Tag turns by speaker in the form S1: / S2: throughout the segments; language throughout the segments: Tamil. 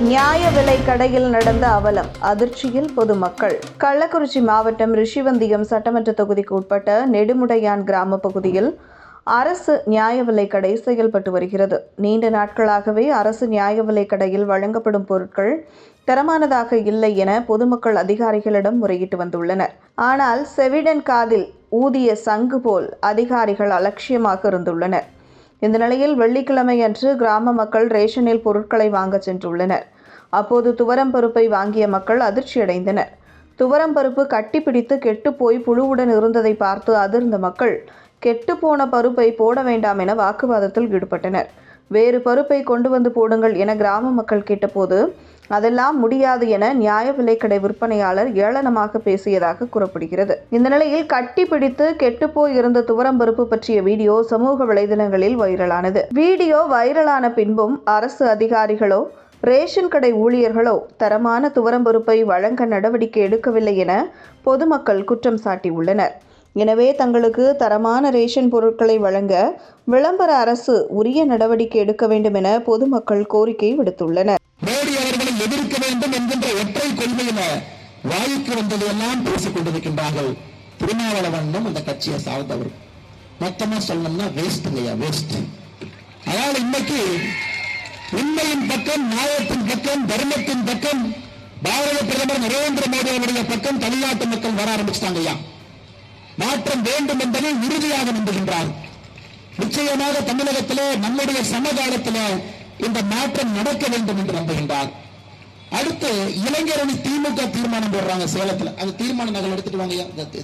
S1: நியாய விலை கடையில் நடந்த அவலம் அதிர்ச்சியில் பொதுமக்கள். கள்ளக்குறிச்சி மாவட்டம் ரிஷிவந்தியம் சட்டமன்ற தொகுதிக்கு உட்பட்ட நெடுமுடையான் கிராம பகுதியில் அரசு நியாய விலை கடை செயல்பட்டு வருகிறது. நீண்ட நாட்களாகவே அரசு நியாய விலை கடையில் வழங்கப்படும் பொருட்கள் தரமானதாக இல்லை என பொதுமக்கள் அதிகாரிகளிடம் முறையிட்டு வந்துள்ளனர். ஆனால் செவிடன் காதில் ஊதிய சங்கு போல் அதிகாரிகள் அலட்சியமாக இருந்துள்ளனர். இந்த நிலையில் வெள்ளிக்கிழமை அன்று கிராம மக்கள் ரேஷனில் பொருட்களை வாங்க சென்றுள்ளனர். அப்போது துவரம் பருப்பை வாங்கிய மக்கள் அதிர்ச்சியடைந்தனர். துவரம் பருப்பு கட்டிப்பிடித்து கெட்டுப்போய் புழுவுடன் இருந்ததை பார்த்து அதிர்ந்த மக்கள் கெட்டுப்போன பருப்பை போட வேண்டாம் என வாக்குவாதத்தில் ஈடுபட்டனர். வேறு பருப்பை கொண்டு வந்து போடுங்கள் என கிராம மக்கள் கேட்டபோது அதெல்லாம் முடியாது என நியாய விலைக்கடை விற்பனையாளர் ஏளனமாக பேசியதாக கூறப்படுகிறது இந்த நிலையில் கட்டி பிடித்து கெட்டுப்போய் இருந்த துவரம்பருப்பு பற்றிய வீடியோ சமூக வலைதளங்களில் வைரலானது. வீடியோ வைரலான பின்பும் அரசு அதிகாரிகளோ ரேஷன் கடை ஊழியர்களோ தரமான துவரம்பருப்பை வழங்க நடவடிக்கை எடுக்கவில்லை என பொதுமக்கள் குற்றம் சாட்டியுள்ளனர். எனவே தங்களுக்கு தரமான ரேஷன் பொருட்களை வழங்க விளம்பர அரசு உரிய நடவடிக்கை எடுக்க வேண்டும் என பொதுமக்கள் கோரிக்கை விடுத்துள்ளனர்.
S2: மோடி அவர்களை எதிர்க்க வேண்டும் என்கின்ற ஒற்றை கொள்கையில வாய்க்கு வந்ததையெல்லாம் பேசிக் கொண்டிருக்கின்றார்கள். திருமாவளவனும் அந்த கட்சியை சார்ந்தவர். மொத்தமா சொல்லணும்னா வேஸ்ட் இல்லையா வேஸ்ட் அதனால இன்னைக்கு உண்மையின் பக்கம் நியாயத்தின் பக்கம் தர்மத்தின் பக்கம் பாரத பிரதமர் நரேந்திர மோடி அவருடைய பக்கம் தமிழ்நாட்டு மக்கள் வர ஆரம்பிச்சிட்டாங்க ஐயா மாற்றம் வேண்டும் என்பதை உறுதியாக நம்புகின்றார். நிச்சயமாக தமிழகத்திலே நம்முடைய சமகாலத்திலே இந்த மாற்றம் நடக்க வேண்டும் என்று நம்புகின்றார். அடுத்து இளைஞரணி திமுக தீர்மானம் போடுறாங்க சேலத்துல. அந்த தீர்மான நகல் எடுத்துட்டு வாங்க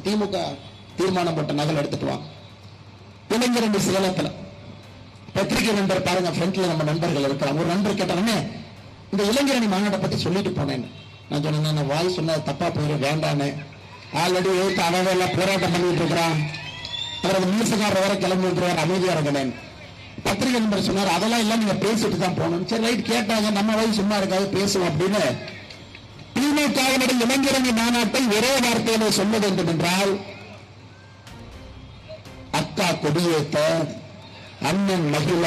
S2: திமுக தீர்மானம் போட்ட நகல் எடுத்துட்டு வாங்க. இளைஞரணி சேலத்துல. பத்திரிகை நண்பர் பாருங்க ஃப்ரண்ட்ல நம்ம நண்பர்கள் இருக்கிறாங்க ஒரு நண்பர் கேட்டாங்க இந்த இளைஞரணி மாநாட்டை பத்தி சொல்லிட்டு போனேன் நான் சொன்னேன் வாய் சொன்னது தப்பா போயிடும் வேண்டான்னு ஆல்ரெடி எழுத்து அவெல்லாம் போராட்டம் பண்ணிட்டு இருக்கிறான். அவரது மீசக்காரர் வர கிளம்பி இருக்கிறார் அமைதியா இருக்கிறேன் பத்திரிகை நண்பர் சொன்னார் அதெல்லாம் எல்லாம் நீங்க பேசிட்டு தான் போகணும். சரி ரைட் கேட்டாங்க நம்ம வயசு சும்மா இருக்காது பேசுவோம் அப்படின்னு. திமுகவினுடைய இளைஞரணி மாநாட்டை ஒரே வார்த்தையில சொல்ல வேண்டும் என்றால் அக்கா கொடியேத்த அண்ணன் மகிழ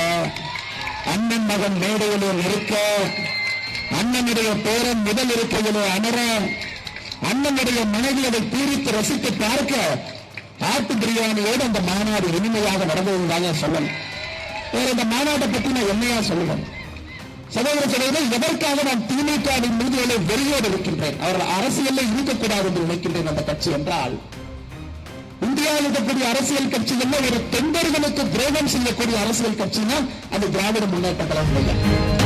S2: அண்ணன் மகன் மேடையிலே நிற்க அண்ணனுடைய பேரன் முதல் இருக்கையிலே அமர அண்ணனுடைய மனைவி அதை பீரித்து ரசித்து பார்க்க ஆட்டு பிரியாணியோடு அந்த மாநாடு இனிமையாக நடந்ததுதாங்க சொல்லணும். வேற இந்த மாநாட்டை பத்தி நான் என்னையா சொல்லுவேன்? சகோதர சகோதரர் எதற்காக நான் திமுகவின் மீது வெளியோடு இருக்கின்றேன்? அவர்கள் அரசியலில் இருக்கக்கூடாது என்று நினைக்கின்றேன் அந்த கட்சி என்றால் இந்தியாவில் இருக்கக்கூடிய அரசியல் கட்சிகள்ல ஒரு தொண்டர்களுக்கு துரோகம் செய்யக்கூடிய அரசியல் கட்சினா அது திராவிட முன்னேற்ற கழகம்